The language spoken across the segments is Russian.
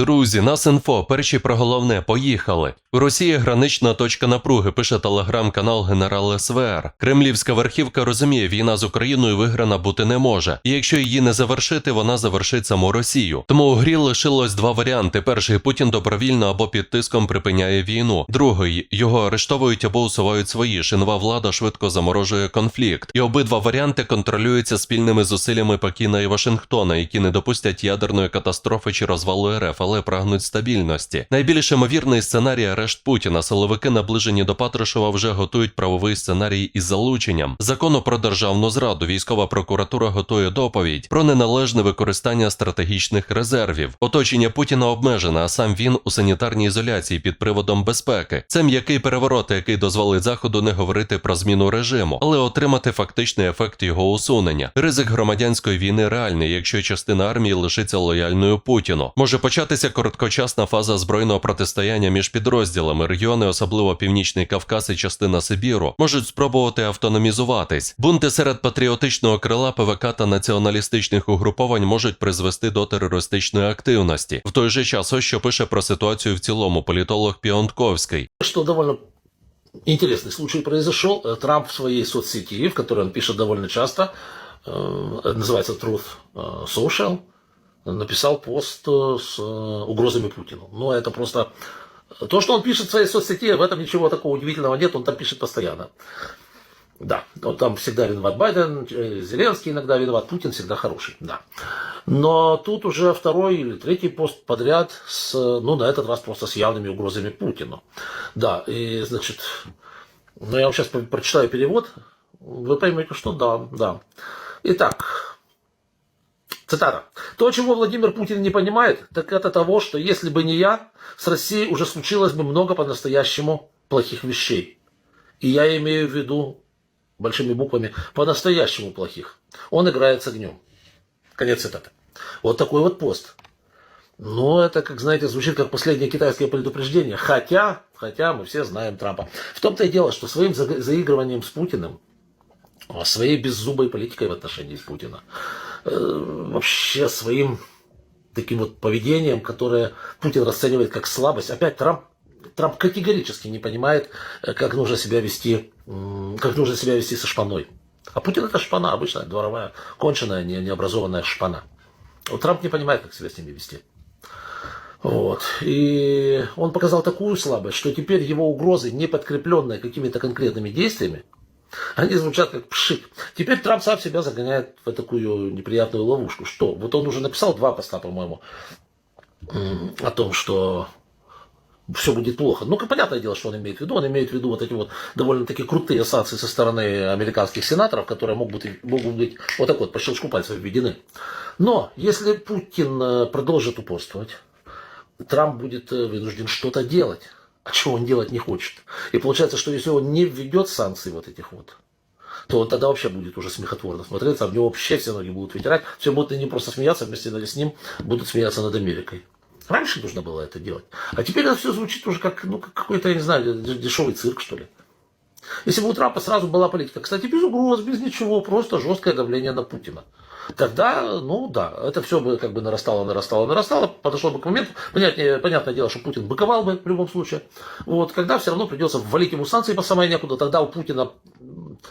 Друзі, нас інфо, перші про головне, поїхали. У Росії гранична точка напруги, пише телеграм-канал генерал СВР. Кремлівська верхівка розуміє, війна з Україною виграна бути не може. І якщо її не завершити, вона завершить саму Росію. Тому у грі лишилось два варіанти: перший Путін добровільно або під тиском припиняє війну. Другий його арештовують або усувають свої ж. і Нова влада швидко заморожує конфлікт. І обидва варіанти контролюються спільними зусиллями Пекіна і Вашингтона, які не допустять ядерної катастрофи чи розвалу РФ, але прагнуть стабільності. Найбільш ймовірний сценарій арешт Путіна. Силовики, наближені до Патрушева, вже готують правовий сценарій із залученням закону про державну зраду. Військова прокуратура готує доповідь про неналежне використання стратегічних резервів. Оточення Путіна обмежене, а сам він у санітарній ізоляції під приводом безпеки. Це м'який переворот, який дозволить заходу не говорити про зміну режиму, але отримати фактичний ефект його усунення. Ризик громадянської війни реальний, якщо частина армії лишиться лояльною Путіну. Може початися короткочасна фаза збройного протистояння між підрозділами. Регіони, особливо Північний Кавказ і частина Сибіру, можуть спробувати автономізуватись. Бунти серед патріотичного крила ПВК та націоналістичних угруповань можуть призвести до терористичної активності. В той же час, ось що пише про ситуацію в цілому політолог Піонтковський. Что довольно интересный случай произошел. Э, Трамп в своей соцсети, в которой он пишет довольно часто, э, называется Truth э, Social, написал пост э, с э, угрозами Путину. Ну, это просто... То, что он пишет в своей соцсети, в этом ничего такого удивительного нет, он там пишет постоянно. Да, вот там всегда виноват Байден, э, Зеленский иногда виноват, Путин всегда хороший, да. Но тут уже второй или третий пост подряд, с, ну, на этот раз просто с явными угрозами Путину. Да, и, значит, ну, я вам сейчас прочитаю перевод, вы поймете, что да, да. Итак, Цитата. То, чего Владимир Путин не понимает, так это того, что если бы не я, с Россией уже случилось бы много по-настоящему плохих вещей. И я имею в виду большими буквами по-настоящему плохих. Он играет с огнем. Конец цитаты. Вот такой вот пост. Но это, как знаете, звучит как последнее китайское предупреждение. Хотя, хотя мы все знаем Трампа. В том-то и дело, что своим за- заигрыванием с Путиным, а, своей беззубой политикой в отношении Путина, вообще своим таким вот поведением, которое Путин расценивает как слабость. Опять Трамп, Трамп категорически не понимает, э, как нужно себя вести, как нужно себя вести со шпаной. А Путин это шпана, обычная дворовая, конченая, не- необразованная шпана. Вот Трамп не понимает, как себя с ними вести. Вот. И он показал такую слабость, что теперь его угрозы, не подкрепленные какими-то конкретными действиями, они звучат как пшик. Теперь Трамп сам себя загоняет в такую неприятную ловушку. Что? Вот он уже написал два поста, по-моему, о том, что все будет плохо. Ну, понятное дело, что он имеет в виду. Он имеет в виду вот эти вот довольно-таки крутые санкции со стороны американских сенаторов, которые могут, быть- могут быть вот так вот по щелчку пальцев введены. Но если Путин э, продолжит упорствовать, Трамп будет э, вынужден что-то делать, а чего он делать не хочет. И получается, что если он не введет санкции вот этих вот, то он тогда вообще будет уже смехотворно смотреться, а в него вообще все ноги будут вытирать, все будут не просто смеяться, вместе с ним будут смеяться над Америкой. Раньше нужно было это делать. А теперь это все звучит уже как, ну, как какой-то, я не знаю, дешевый цирк, что ли. Если бы у Трампа сразу была политика, кстати, без угроз, без ничего, просто жесткое давление на Путина. Тогда, ну да, это все бы как бы нарастало, нарастало, нарастало, подошло бы к моменту, понятнее, понятное дело, что Путин быковал бы в любом случае, вот, когда все равно придется ввалить ему санкции по самое некуда, тогда у Путина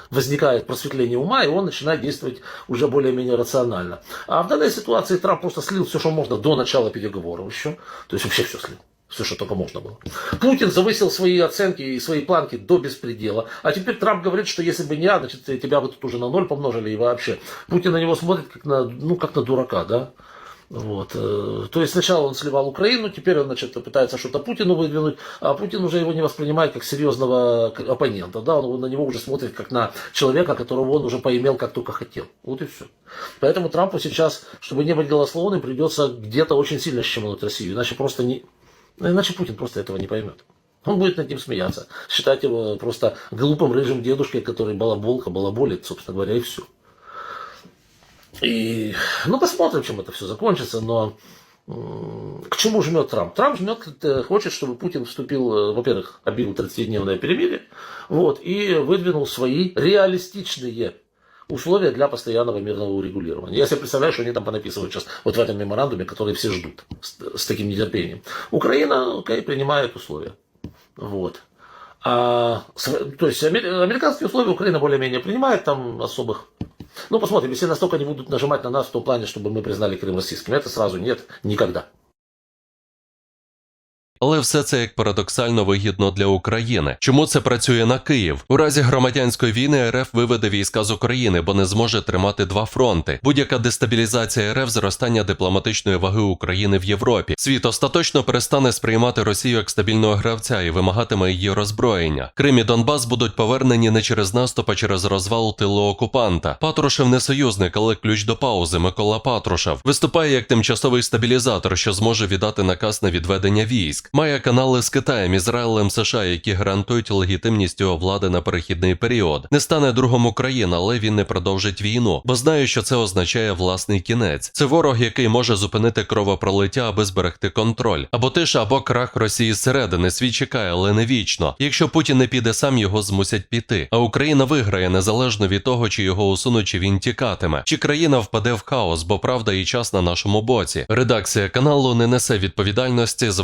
возникает просветление ума, и он начинает действовать уже более-менее рационально. А в данной ситуации Трамп просто слил все, что можно до начала переговоров еще, то есть вообще все слил. Все, что только можно было. Путин завысил свои оценки и свои планки до беспредела. А теперь Трамп говорит, что если бы не я, значит, тебя бы тут уже на ноль помножили и вообще. Путин на него смотрит как на, ну, как на дурака, да? Вот. э, То есть сначала он сливал Украину, теперь он значит, пытается что-то Путину выдвинуть, а Путин уже его не воспринимает как серьезного оппонента. Да? Он на него уже смотрит как на человека, которого он уже поимел как только хотел. Вот и все. Поэтому Трампу сейчас, чтобы не быть голословным, придется где-то очень сильно щемануть Россию. Иначе просто не, иначе Путин просто этого не поймет. Он будет над ним смеяться, считать его просто глупым рыжим дедушкой, который балаболка, балаболит, собственно говоря, и все. И, ну, посмотрим, чем это все закончится, но к чему жмет Трамп? Трамп жмет, э, хочет, чтобы Путин вступил, э, во-первых, объявил 30-дневное перемирие, вот, и выдвинул свои реалистичные условия для постоянного мирного урегулирования. Я себе представляю, что они там понаписывают сейчас вот в этом меморандуме, который все ждут с, с таким нетерпением. Украина, окей, принимает условия. Вот. А, то есть амер- американские условия Украина более-менее принимает, там особых... Ну, посмотрим, если настолько не будут нажимать на нас в том плане, чтобы мы признали Крым российским, это сразу нет, никогда. Але все це як парадоксально вигідно для України. Чому це працює на Київ? У разі громадянської війни РФ виведе війська з України, бо не зможе тримати два фронти. Будь-яка дестабілізація РФ зростання дипломатичної ваги України в Європі. Світ остаточно перестане сприймати Росію як стабільного гравця і вимагатиме її роззброєння. Крим і Донбас будуть повернені не через наступ, а через розвал тилу окупанта. Патрушев не союзник, але ключ до паузи. Микола Патрушев виступає як тимчасовий стабілізатор, що зможе віддати наказ на відведення військ. Має канали з Китаєм, Ізраїлем, США, які гарантують легітимність його влади на перехідний період. Не стане другом України, але він не продовжить війну, бо знає, що це означає власний кінець. Це ворог, який може зупинити кровопролиття, аби зберегти контроль. Або тиша, або крах Росії зсередини. Світ чекає, але не вічно. Якщо Путін не піде сам, його змусять піти. А Україна виграє незалежно від того, чи його усунуть, чи він тікатиме, чи країна впаде в хаос, бо правда і час на нашому боці. Редакція каналу не несе відповідальності за